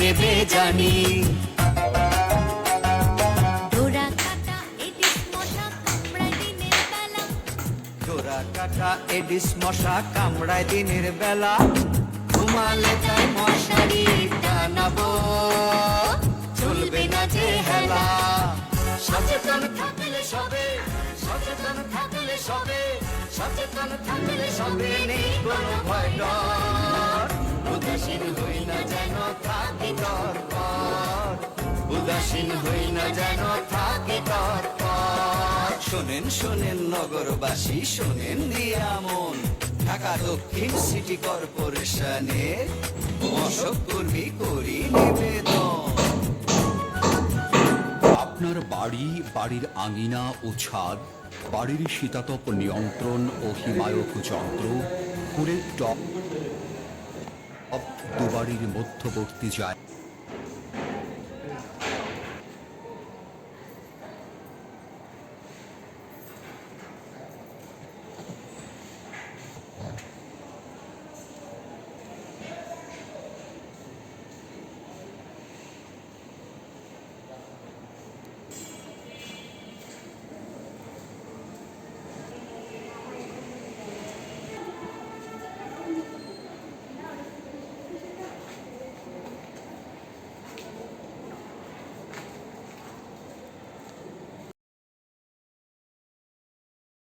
নেবে জানি ডোরা কাটা এডিস মশা কামড়ায় দিনের বেলা। ডোরা কাটা এডিস মশা কামড়ায় দিনের বেলা। ঘুমালে তাই মশারি টানাবো। চলবে না যে হেলা। সচেতন থাকলে সবে সচেতন থাকলে সবে সচেতন থাকলে সবে নেই কোনো ভয় ডর। থাকি তরপর উদাসীন হই না যেন থাকি তরপর শোনেন শোনেন নগরবাসী, শোনেন নিয়ামন ঢাকা দক্ষিণ সিটি কর্পোরেশনের অশোক কর্মী করি নিবেদন। আপনার বাড়ি, বাড়ির আঙিনা ও ছাদ, বাড়ির শীতাতপ নিয়ন্ত্রণ ও হিমায়ক যন্ত্র ফুলের টপ দুবাড়ির মধ্যবর্তী যায়।